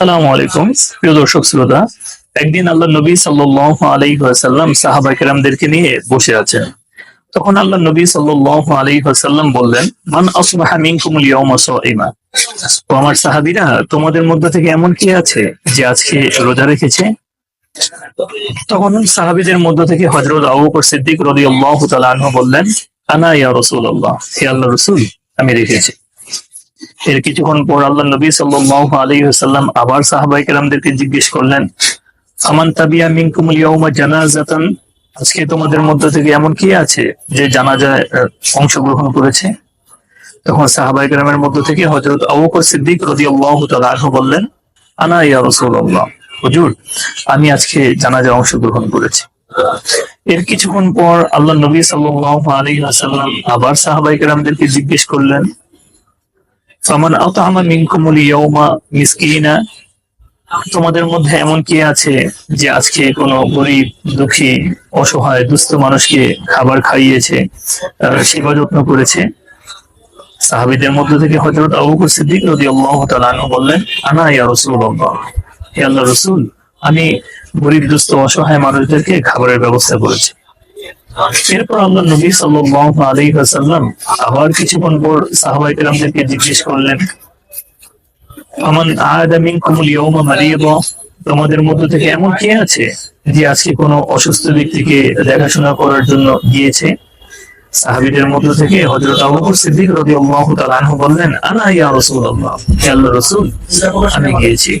আল্লাহ আল্লাহ সাহাবীরা, তোমাদের মধ্যে থেকে এমন কি আছে যে আজকে রোজা রেখেছে? তখন সাহাবীদের মধ্য থেকে হযরত আবু বকর সিদ্দিক আনহু বললেন, আনা ইয়া রাসূলুল্লাহ, হে আল্লাহর রাসূল, আমি রেখেছি। এর কিছুক্ষণ পর আল্লাহ নবী সাল্লাল্লাহু আলাইহি ওয়াসাল্লাম আবার সাহাবায়ে কেরামদেরকে জিজ্ঞেস করলেন, আমান তাবিয়া মিনকুমুল ইয়াউমা জানাজাতান? আজকে তোমাদের মধ্যে থেকে এমন কি আছে যে জানাজায় অংশগ্রহণ করেছে? তখন সাহাবায়ে কেরামের মধ্য থেকে হযরত আবু বকর সিদ্দিক রাদিয়াল্লাহু তাআলা বললেন, আনা ইয়া রাসূলুল্লাহ, হুজুর, আমি আজকে জানাজায় অংশগ্রহণ করেছি। এর কিছুক্ষণ পর আল্লাহ নবী সাল্লাল্লাহু আলাইহি ওয়াসাল্লাম আবার সাহাবাই কেরামদেরকে জিজ্ঞেস করলেন ফামান আতামা মিনকুমুল ইয়াউমা মিসকিনা, তোমাদের মধ্যে এমন কে আছে যে আজকে কোনো গরিব, দুঃখী, অসহায়, দুস্থ মানুষকে খাবার খাইয়েছে সেবা যত্ন করেছে? সাহাবীদের মধ্য থেকে হযরত আবু বকর সিদ্দিক রাদিয়াল্লাহু তাআলা আনহু বললেন, আনা ইয়া রাসূলুল্লাহ, হে আল্লাহ রাসূল, আমি গরিব, দুস্থ, অসহায় মানুষদেরকে খাবারের ব্যবস্থা করেছি। আল্লাহ আবার কিছুক্ষণ পর জিজ্ঞেস করলেন তোমাদের মধ্য থেকে এমন কে আছে যে আজকে কোনো অসুস্থ ব্যক্তিকে দেখাশোনা করার জন্য গিয়েছে? সাহাবীদের মধ্য থেকে হযরত আবু সিদ্দিক আনহু বললেন, আনা ইয়া রাসূলুল্লাহ? হে আল্লাহর রাসূল, আমি গিয়েছি।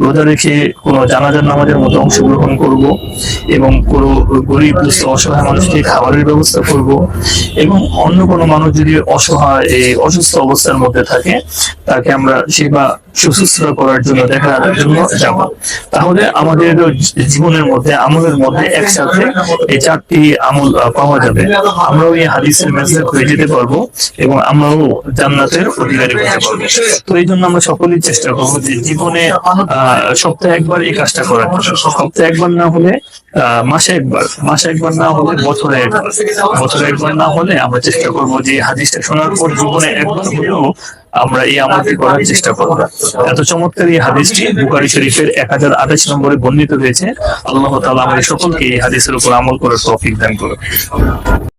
রোজা রেখে কোনো জানাজার নামাজের মতো অংশগ্রহণ করব এবং কোনো গরিব দুস্থ অসহায় মানুষকে খাবারের ব্যবস্থা করব এবং অন্য কোনো মানুষ যদি অসহায় এ, অসুস্থ অবস্থার মধ্যে থাকে তাকে আমরা সেবা সুশ্রূষা করার জন্য দেখার জন্য যাব। তাহলে আমাদের জীবনের মধ্যে আমলের মধ্যে একসাথে এই চারটি আমল পাওয়া যাবে। আমরাও এই হাদিসের মেসেজ হয়ে যেতে পারব এবং আমরাও জান্নাতের অধিকারী হতে পারব। তো এই জন্য আমরা সকলেই চেষ্টা করব যে জীবনে সপ্তাহে একবার এই কাজটা করার সপ্তাহে একবার না হলে মাসে একবার। মাসে একবার না হলে বছরে একবার। বছরে একবার না হলে আমরা চেষ্টা করব যে হাদিসটা শোনার পর জীবনে একবার হলেও আমরা এই আমলটি করার চেষ্টা করব। এত চমৎকার এই হাদিসটি বুখারী শরীফের এক হাজার আঠাশ নম্বরে বর্ণিত হয়েছে। আল্লাহ তাআলা আমাদের সকলকে এই হাদিসের উপর আমল করার তৌফিক দান করুন।